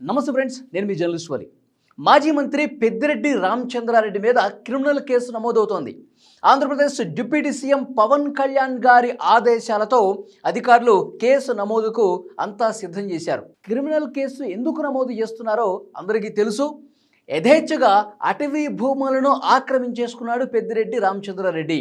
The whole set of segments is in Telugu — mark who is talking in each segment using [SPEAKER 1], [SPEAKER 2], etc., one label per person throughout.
[SPEAKER 1] నమస్తే ఫ్రెండ్స్ నేను మీ జర్నలిస్ట్ వలి. మాజీ మంత్రి పెద్దిరెడ్డి రామచంద్రారెడ్డి మీద క్రిమినల్ కేసు నమోదవుతోంది. ఆంధ్రప్రదేశ్ డిప్యూటీ సీఎం పవన్ కళ్యాణ్ గారి ఆదేశాలతో అధికారులు కేసు నమోదుకు అంతా సిద్ధం చేశారు. క్రిమినల్ కేసు ఎందుకు నమోదు చేస్తున్నారో అందరికీ తెలుసు. యథేచ్ఛగా అటవీ భూములను ఆక్రమించేసుకున్నాడు పెద్దిరెడ్డి రామచంద్రారెడ్డి.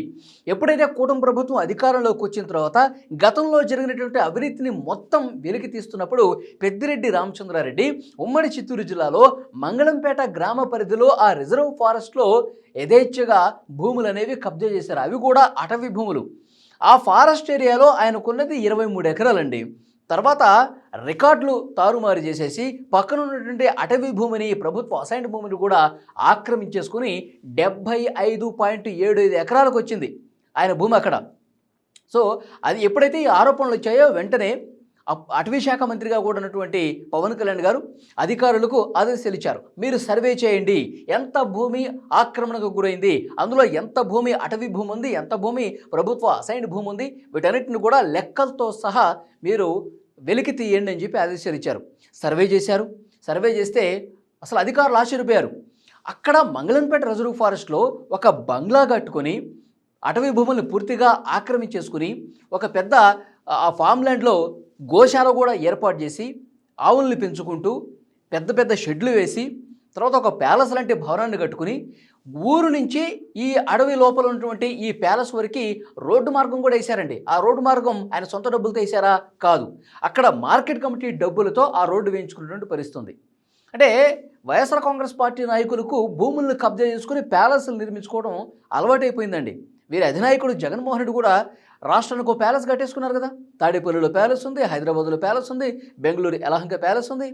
[SPEAKER 1] ఎప్పుడైతే కూటమి ప్రభుత్వం అధికారంలోకి వచ్చిన తర్వాత గతంలో జరిగినటువంటి అవినీతిని మొత్తం వెలికి తీస్తున్నప్పుడు పెద్దిరెడ్డి రామచంద్రారెడ్డి ఉమ్మడి చిత్తూరు జిల్లాలో మంగళంపేట గ్రామ పరిధిలో ఆ రిజర్వ్ ఫారెస్ట్లో యథేచ్ఛగా భూములు అనేవి కబ్జా చేశారు. అవి కూడా అటవీ భూములు. ఆ ఫారెస్ట్ ఏరియాలో ఆయనకున్నది ఇరవై మూడు ఎకరాలండి. తర్వాత రికార్డులు తారుమారు చేసేసి పక్కన ఉన్నటువంటి అటవీ భూమిని ప్రభుత్వ అసైన్డ్ భూమిని కూడా ఆక్రమించేసుకుని డెబ్భై ఐదు పాయింట్ ఏడు ఐదు ఎకరాలకు వచ్చింది. ఆయన భూమి అక్కడ. సో అది ఎప్పుడైతే ఈ ఆరోపణలు వచ్చాయో వెంటనే అటవీ శాఖ మంత్రిగా కూడా ఉన్నటువంటి పవన్ కళ్యాణ్ గారు అధికారులకు ఆదేశాలు ఇచ్చారు మీరు సర్వే చేయండి. ఎంత భూమి ఆక్రమణకు గురైంది? అందులో ఎంత భూమి అటవీ భూమి ఉంది? ఎంత భూమి ప్రభుత్వ అసైన్డ్ భూమి ఉంది? వీటన్నిటిని కూడా లెక్కలతో సహా మీరు వెలికి తీయండి అని చెప్పి ఆదేశాలు ఇచ్చారు సర్వే చేశారు. సర్వే చేస్తే అసలు అధికారులు ఆశ్చర్యపోయారు. అక్కడ మంగళంపేట రిజర్వ్ ఫారెస్ట్లో ఒక బంగ్లా కట్టుకొని అటవీ భూములను పూర్తిగా ఆక్రమించేసుకుని ఒక పెద్ద ఆ ఫామ్ ల్యాండ్లో గోశాల కూడా ఏర్పాటు చేసి ఆవుల్ని పెంచుకుంటూ పెద్ద పెద్ద షెడ్లు వేసి తర్వాత ఒక ప్యాలెస్ లాంటి భవనాన్ని కట్టుకుని ఊరు నుంచి ఈ అడవి లోపల ఉన్నటువంటి ఈ ప్యాలెస్ వరకు రోడ్డు మార్గం కూడా వేశారండి. ఆ రోడ్డు మార్గం ఆయన సొంత డబ్బులతో వేశారా? కాదు. అక్కడ మార్కెట్ కమిటీ డబ్బులతో ఆ రోడ్డు వేయించుకున్నటువంటి పరిస్థితుంది. అంటే వైఎస్ఆర్ కాంగ్రెస్ పార్టీ నాయకులకు భూములను కబ్జా చేసుకుని ప్యాలెస్లు నిర్మించుకోవడం అలవాటైపోయిందండి. వీరి అధినాయకుడు జగన్మోహన్ రెడ్డి కూడా రాష్ట్రానికి ఒక ప్యాలెస్ కట్టేసుకున్నారు కదా. తాడేపల్లిలో ప్యాలెస్ ఉంది హైదరాబాద్లో ప్యాలెస్ ఉంది బెంగళూరు ఎలహంక ప్యాలెస్ ఉంది.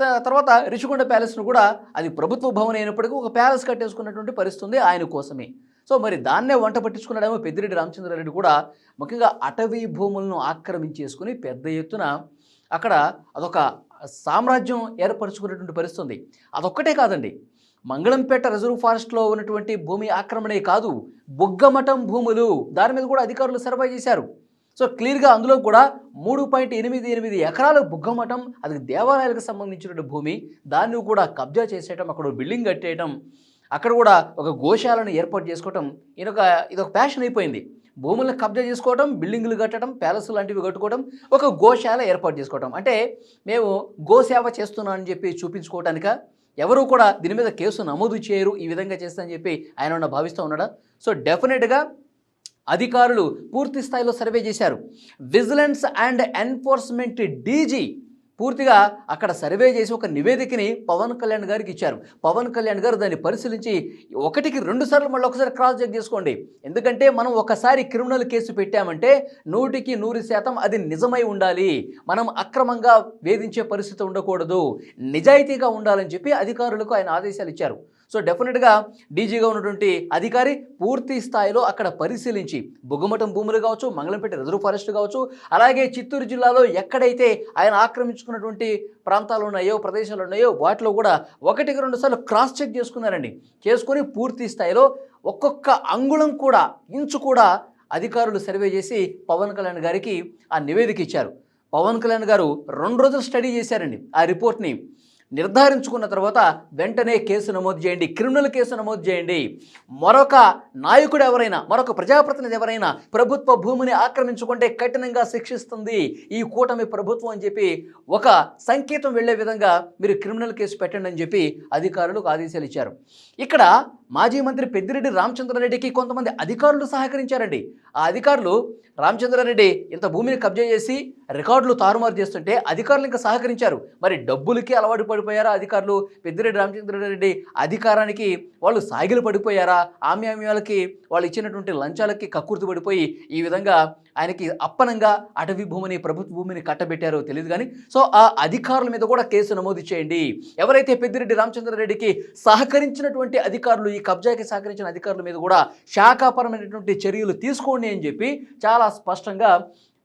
[SPEAKER 1] త- తర్వాత రిషికొండ ప్యాలెస్ను కూడా అది ప్రభుత్వ భవన్ అయినప్పటికీ ఒక ప్యాలెస్ కట్టేసుకున్నటువంటి పరిస్థితుంది ఆయన కోసమే. సో మరి దాన్నే వంట పట్టించుకున్నాడేమో పెద్దిరెడ్డి రామచంద్రారెడ్డి కూడా ముఖ్యంగా అటవీ భూములను ఆక్రమించేసుకుని పెద్ద ఎత్తున అక్కడ అదొక సామ్రాజ్యం ఏర్పరచుకున్నటువంటి పరిస్థితుంది అదొక్కటే కాదండి. మంగళంపేట రిజర్వ్ ఫారెస్ట్లో ఉన్నటువంటి భూమి ఆక్రమణే కాదు బుగ్గమఠం భూములు. దాని మీద కూడా అధికారులు సర్వే చేశారు. సో క్లియర్గా అందులో కూడా మూడు పాయింట్ ఎనిమిది ఎనిమిది ఎకరాల బుగ్గమఠం అది దేవాలయాలకు సంబంధించిన భూమి దాన్ని కూడా కబ్జా చేసేయటం అక్కడ ఒక బిల్డింగ్ కట్టేయటం అక్కడ కూడా ఒక గోశాలను ఏర్పాటు చేసుకోవటం ఇదొక ఇదొక ప్యాషన్ అయిపోయింది. భూములను కబ్జా చేసుకోవటం బిల్డింగులు కట్టడం ప్యాలెస్ లాంటివి కట్టుకోవడం ఒక గోశాల ఏర్పాటు చేసుకోవటం. అంటే మేము గోసేవ చేస్తున్నామని చెప్పి చూపించుకోవటానిక? ఎవరు కూడా దీని మీద కేసు నమోదు చేయరు ఈ విధంగా చేస్తానని చెప్పి ఆయన భావిస్తూ ఉన్నాడా? సో డెఫినెట్గా అధికారులు పూర్తి స్థాయిలో సర్వే చేశారు. విజిలెన్స్ అండ్ ఎన్ఫోర్స్మెంట్ డీజీ పూర్తిగా అక్కడ సర్వే చేసి ఒక నివేదికని పవన్ కళ్యాణ్ గారికి ఇచ్చారు. పవన్ కళ్యాణ్ గారు దాన్ని పరిశీలించి ఒకటికి రెండు సార్లు మళ్ళీ ఒకసారి క్రాస్ చెక్ చేసుకోండి. ఎందుకంటే మనం ఒకసారి క్రిమినల్ కేసు పెట్టామంటే నూటికి నూరు శాతం అది నిజమై ఉండాలి. మనం అక్రమంగా వేధించే పరిస్థితి ఉండకూడదు. నిజాయితీగా ఉండాలని చెప్పి అధికారులకు ఆయన ఆదేశాలు ఇచ్చారు. సో డెఫినెట్గా డీజీగా ఉన్నటువంటి అధికారి పూర్తి స్థాయిలో అక్కడ పరిశీలించి బొగ్గుమఠం భూములు కావచ్చు మంగళంపేట రిజర్వ్ ఫారెస్ట్ కావచ్చు అలాగే చిత్తూరు జిల్లాలో ఎక్కడైతే ఆయన ఆక్రమించుకున్నటువంటి ప్రాంతాలు ఉన్నాయో ప్రదేశాలు ఉన్నాయో వాటిలో కూడా ఒకటికి రెండు సార్లు క్రాస్ చెక్ చేసుకున్నారండి. చేసుకొని పూర్తి స్థాయిలో ఒక్కొక్క అంగుళం కూడా ఇంచు కూడా అధికారులు సర్వే చేసి పవన్ కళ్యాణ్ గారికి ఆ నివేదిక ఇచ్చారు. పవన్ కళ్యాణ్ గారు రెండు రోజులు స్టడీ చేశారండి ఆ రిపోర్ట్ని. నిర్ధారించుకున్న తర్వాత వెంటనే కేసు నమోదు చేయండి. క్రిమినల్ కేసు నమోదు చేయండి. మరొక నాయకుడు ఎవరైనా మరొక ప్రజాప్రతినిధి ఎవరైనా ప్రభుత్వ భూమిని ఆక్రమించుకుంటే కఠినంగా శిక్షిస్తుంది ఈ కూటమి ప్రభుత్వం అని చెప్పి ఒక సంకేతం వెళ్ళే విధంగా మీరు క్రిమినల్ కేసు పెట్టండి అని చెప్పి అధికారులకు ఆదేశాలు ఇచ్చారు. ఇక్కడ మాజీ మంత్రి పెద్దిరెడ్డి రామచంద్రారెడ్డికి కొంతమంది అధికారులు సహకరించారండి. ఆ అధికారులు రామచంద్రారెడ్డి ఇంత భూమిని కబ్జా చేసి రికార్డులు తారుమారు చేస్తుంటే అధికారులు ఇంకా సహకరించారు. మరి డబ్బులకి అలవాటు పడిపోయారా అధికారులు? పెద్దిరెడ్డి రామచంద్రారెడ్డి అధికారానికి వాళ్ళు సాగిలు పడిపోయారా ఆమ్యామ్యాలకి వాళ్ళు ఇచ్చినటువంటి లంచాలకి కక్కుర్తి పడిపోయి ఈ విధంగా ఆయనకి అప్పనంగా అటవీ భూమిని ప్రభుత్వ భూమిని కట్టబెట్టారో తెలియదు కానీ సో ఆ అధికారుల మీద కూడా కేసు నమోదు చేయండి. ఎవరైతే పెద్దిరెడ్డి రామచంద్రారెడ్డికి సహకరించినటువంటి అధికారులు ఈ కబ్జాకి సహకరించిన అధికారుల మీద కూడా శాఖాపరమైనటువంటి చర్యలు తీసుకోండి అని చెప్పి చాలా స్పష్టంగా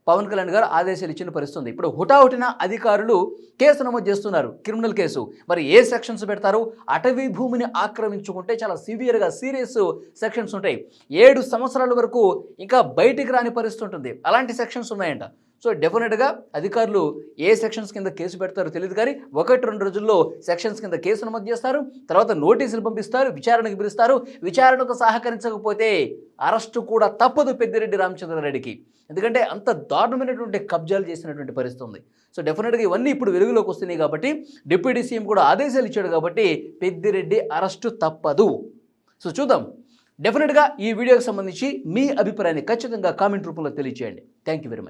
[SPEAKER 1] పవన్ కళ్యాణ్ గారు ఆదేశాలు ఇచ్చిన పరిస్థితుంది. ఇప్పుడు హుటాహుటిన అధికారులు కేసు నమోదు చేస్తున్నారు క్రిమినల్ కేసు. మరి ఏ సెక్షన్స్ పెడతారు? అటవీ భూమిని ఆక్రమించుకుంటే చాలా సివియర్గా సీరియస్ సెక్షన్స్ ఉంటాయి. ఏడు సంవత్సరాల వరకు ఇంకా బయటికి రాని పరిస్థితి ఉంటుంది. అలాంటి సెక్షన్స్ ఉన్నాయంట. సో డెఫినెట్గా అధికారులు ఏ సెక్షన్స్ కింద కేసు పెడతారో తెలియదు కానీ ఒకటి రెండు రోజుల్లో సెక్షన్స్ కింద కేసు నమోదు చేస్తారు తర్వాత నోటీసులు పంపిస్తారు విచారణకు పిలుస్తారు. విచారణకు సహకరించకపోతే అరెస్టు కూడా తప్పదు పెద్దిరెడ్డి రామచంద్రారెడ్డికి. ఎందుకంటే అంత దారుణమైనటువంటి కబ్జాలు చేసినటువంటి పరిస్థితి ఉంది. సో డెఫినెట్గా ఇవన్నీ ఇప్పుడు వెలుగులోకి వస్తున్నాయి కాబట్టి డిప్యూటీ సీఎం కూడా ఆదేశాలు ఇచ్చాడు కాబట్టి పెద్దిరెడ్డి అరెస్టు తప్పదు. సో చూద్దాం. డెఫినెట్గా ఈ వీడియోకి సంబంధించి మీ అభిప్రాయాన్ని ఖచ్చితంగా కామెంట్ రూపంలో తెలియచేయండి. Thank you very much